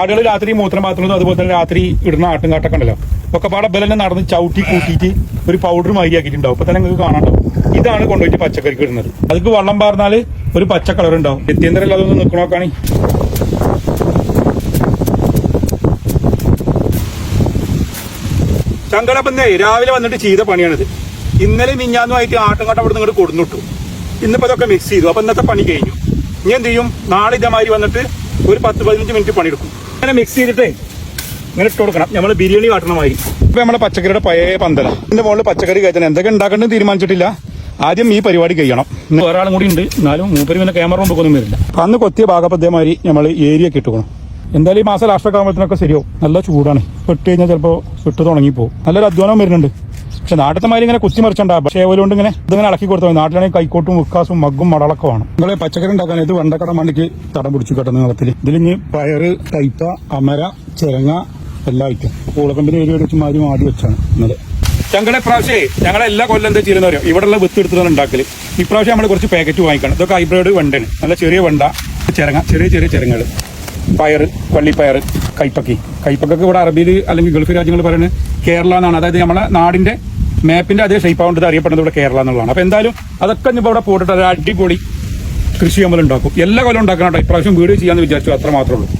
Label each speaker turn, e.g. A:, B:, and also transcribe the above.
A: ആടുകൾ രാത്രി മൂത്രം പാത്രങ്ങളും അതുപോലെ തന്നെ രാത്രി ഇടുന്ന ആട്ടും കാട്ടൊക്കെ ഉണ്ടല്ലോ. ഒക്കെ പാടെ നടന്ന് ചവിട്ടി കൂട്ടിയിട്ട് ഒരു പൗഡർ മരിയാക്കിയിട്ടുണ്ടാവും ഇപ്പൊ തന്നെ നിങ്ങൾക്ക് കാണാണ്ടോ ഇതാണ് കൊണ്ടുപോയിട്ട് പച്ചക്കറിക്ക് ഇടുന്നത്. അതിക്ക് വെള്ളം പാർന്നാൽ ഒരു പച്ച കളർ ഉണ്ടാവും. എത്തിയന്തരം അതൊന്ന് ചങ്കട ചങ്കടപ്പന്നേ രാവിലെ വന്നിട്ട് ചെയ്ത പണിയാണിത്. ഇന്നലെ മിഞ്ഞാന്നുമായിട്ട് ആട്ടുംകാട്ടം ഇവിടെ നിങ്ങൾ കൊടുന്നിട്ടു. ഇന്നിപ്പോ അതൊക്കെ മിക്സ് ചെയ്തു. അപ്പൊ ഇന്നത്തെ പണി കഴിഞ്ഞു. ഇനി എന്ത് ചെയ്യും? നാളെ ഇതേമാതിരി വന്നിട്ട് ഒരു പത്ത് പതിനഞ്ച് മിനിറ്റ് പണിയെടുക്കും. അങ്ങനെ മിക്സ് ചെയ്തിട്ടേ ഇങ്ങനെ ഇട്ട് കൊടുക്കണം. നമ്മൾ ബിരിയാണി വാട്ടണമായി ഇപ്പൊ നമ്മളെ പച്ചക്കറിയുടെ പഴയ പന്തല. ഇതിന്റെ മുകളിൽ പച്ചക്കറി കയറ്റണം എന്തൊക്കെ ഉണ്ടാക്കേണ്ടത് തീരുമാനിച്ചിട്ടില്ല. ആദ്യം ഈ പരിപാടി കഴിയണം. ഒരാളും കൂടി ഉണ്ട്. എന്നാലും മൂപ്പര് പിന്നെ ക്യാമറ കൊണ്ടൊന്നും വരില്ല. അപ്പൊ അന്ന് കൊത്തിയ ഭാഗപ്പതേമാതിരി നമ്മൾ ഏരിയ ഒക്കെ ഇട്ടുക്കണം എന്തായാലും ഈ മാസം ലാസ്റ്റൊക്കെ ആകുമ്പോഴത്തേനൊക്കെ ശരിയാവും. നല്ല ചൂടാണ്. പെട്ട് കഴിഞ്ഞാൽ ചിലപ്പോൾ വിട്ട് തുടങ്ങിപ്പോവും. നല്ലൊരു അധ്വാനം വരുന്നുണ്ട്. പക്ഷെ നാട്ടിലത്തെ മാതിരി ഇങ്ങനെ കുത്തി മറിച്ചുണ്ടാകും പക്ഷേ അതുകൊണ്ട് ഇങ്ങനെ ഇതിങ്ങനെ ഇളക്കി കൊടുത്താൽ മതി. നാട്ടിലാണെങ്കിൽ കൈക്കോട്ടും മുക്കാസും മഗ്ഗും മടളൊക്കെ വേണം. നിങ്ങൾ പച്ചക്കറി ഉണ്ടാക്കാൻ ഇത് വെണ്ടക്കട മണ്ണിക്ക് തടം പിടിച്ചു കേട്ടോ നീളത്തിൽ ഇതിലിഞ്ഞ് പയറ് കൈപ്പ അമര ചിരങ്ങ എല്ലാ ഐറ്റം പൂളക്കമ്പിന് ഏരിയ വെച്ച് മാറി മാടി വെച്ചാണ് ഇന്നലെ. ഞങ്ങളുടെ പ്രാവശ്യമേ ഞങ്ങളെ എല്ലാ കൊല്ലം എന്താ ചെയ്യുന്ന അറിയോ? ഇവിടെയുള്ള വിത്ത് എടുത്തതാണ് ഉണ്ടാക്കൽ. ഇപ്രാവശ്യം നമ്മൾ കുറച്ച് പാക്കറ്റ് വാങ്ങിക്കണം. ഇതൊക്കെ ഹൈബ്രിഡ് വെണ്ടന് നല്ല ചെറിയ വെണ്ട ചിരങ്ങ ചെറിയ ചെറിയ ചിരങ്ങൾ പയർ വള്ളിപ്പയർ കൈപ്പക്കി. കൈപ്പക്കൊക്കെ ഇവിടെ അറബിയിൽ അല്ലെങ്കിൽ ഗൾഫ് രാജ്യങ്ങൾ പറയുന്നത് കേരള എന്നാണ്. അതായത് നമ്മളെ നാടിന്റെ മാപ്പിന്റെ അതേ ഷേപ്പ് ആവേണ്ടത് അറിയപ്പെടുന്നത് ഇവിടെ കേരള എന്നുള്ളതാണ്. അപ്പൊ എന്തായാലും അതൊക്കെ ഇപ്പൊ ഇവിടെ പോയിട്ട് അടിപൊളി കൃഷി നമ്മൾ ഉണ്ടാക്കും എല്ലാ കൊല്ലം ഉണ്ടാക്കണം ഇപ്രാവശ്യം വീഡിയോ ചെയ്യാന്ന് വിചാരിച്ചു അത്ര മാത്രമേ ഉള്ളൂ.